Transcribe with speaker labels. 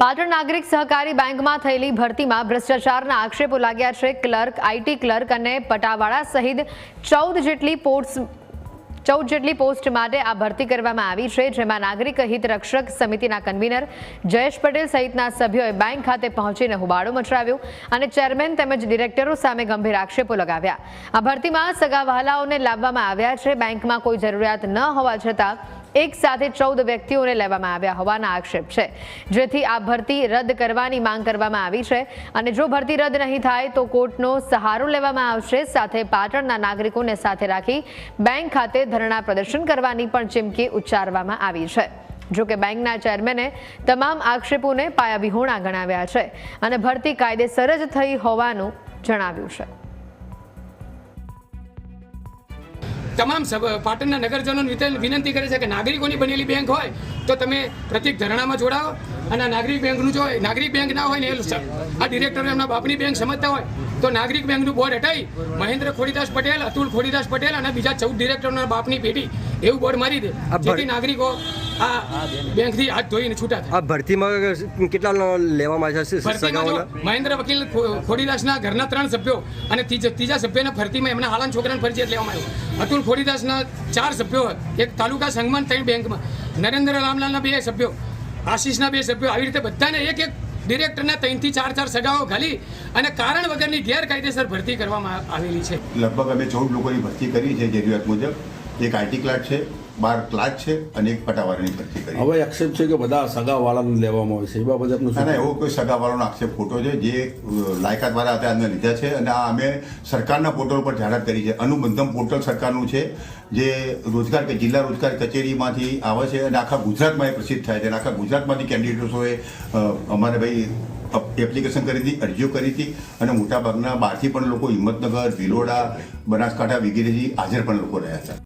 Speaker 1: પાટણ નાગરિક સહકારી બેંકમાં થયેલી ભરતીમાં ભ્રષ્ટાચારના આક્ષેપો લાગ્યા છે. ક્લર્ક આઈટી ક્લર્ક અને પટાવાળા સહિત ચૌદ જેટલી પોસ્ટ ચૌદ જેટલી પોસ્ટ માટે આ ભરતી કરવામાં આવી છે. જેમાં નાગરિક હિત રક્ષક સમિતિના કન્વીનર જયેશ પટેલ સહિતના સભ્યોએ બેંક ખાતે પહોંચીને હુબાળો મચાવ્યો અને ચેરમેન તેમજ ડિરેક્ટરો સામે ગંભીર આક્ષેપો લગાવ્યા. આ ભરતીમાં સગા વહાલાઓને લાવવામાં આવ્યા છે. બેંકમાં કોઈ જરૂરિયાત ન હોવા છતાં એક સાથે ચૌદ વ્યક્તિઓને લેવામાં આવ્યા હોવાના આક્ષેપ છે. જેથી આ ભરતી રદ કરવાની માંગ કરવામાં આવી છે અને જો ભરતી રદ નહીં થાય તો કોર્ટનો સહારો લેવામાં આવશે. સાથે પાટણના નાગરિકોને સાથે રાખી બેંક ખાતે ધરણા પ્રદર્શન કરવાની પણ ચીમકી ઉચ્ચારવામાં આવી છે. જોકે બેંકના ચેરમેને તમામ આક્ષેપોને પાયાવિહોણા ગણાવ્યા છે અને ભરતી કાયદેસર જ થઈ હોવાનું જણાવ્યું છે.
Speaker 2: તમામ પાટણના નગરજનોને વિનંતી કરે છે કે નાગરિકોની બનેલી બેંક હોય તો તમે પ્રતિક ધરણામાં જોડાઓ અને નાગરિક બેંકનું જો નાગરિક બેંક ના હોય ને એ આ ડિરેક્ટર એમના બાપની બેંક સમજતા હોય તો નાગરિક બેંકનું બોર્ડ હટાવી મહેન્દ્ર ખોડીદાસ પટેલ અતુલ ખોડીદાસ પટેલ અને બીજા ચૌદ ડિરેક્ટરોના બાપની પેઢી એવું બોર્ડ મારી દે. જેથી નાગરિકો આ બેંકથી હાથ ધોઈને છૂટા થયા.
Speaker 3: આ ભરતીમાં કેટલા લેવામાં આવ્યા છે? સગાઓના?
Speaker 2: મહેન્દ્ર વકીલ ખોડીદાસના ઘરના ત્રણ સભ્યો અને ત્રીજા સભ્યના ભરતીમાં એમના હાલાન છોકરાને ફરજિયાત લેવામાં આવ્યો. અતુલ ખોડીદાસના ચાર સભ્યો એક તાલુકા સંઘમાં ત્રણ બેંકમાં. નરેન્દ્ર રામલાલના બે સભ્યો. આશીષના બે સભ્યો. આવી રીતે બધાને એક એક ડિરેક્ટરના ત્રણથી ચાર ચાર સગાઓ ખાલી અને કારણ વગરની ગેરકાયદેસર ભરતી કરવામાં આવેલી છે.
Speaker 4: લગભગ અમે ચૌદ લોકોની ભરતી કરી છે જરૂરિયાત મુજબ. એક આઈટી ક્લાર્ક છે બાર ક્લાર્ક છે અને એક પટાવાળાની ભરતી કરી.
Speaker 5: હવે આક્ષેપ છે કે બધા સગાવાળાને લેવામાં આવે છે એ બાબતે
Speaker 4: ના ના એવો કોઈ સગાવાળાનો આક્ષેપ ખોટો છે જે લાયકાત વાળા હતા એમને લીધા છે અને આ અમે સરકારના પોર્ટલ પર જાહેરાત કરી છે. અનુબંધમ પોર્ટલ સરકારનું છે જે રોજગાર કે જિલ્લા રોજગાર કચેરીમાંથી આવે છે અને આખા ગુજરાતમાં એ પ્રસિદ્ધ થાય છે. અને આખા ગુજરાતમાંથી કેન્ડિડેટોએ અ, અમારે ભાઈ એપ્લિકેશન કરી હતી અરજીઓ કરી હતી અને મોટાભાગના બહારથી પણ લોકો હિંમતનગર ભિલોડા બનાસકાંઠા વગેરેથી હાજર પણ લોકો રહ્યા હતા.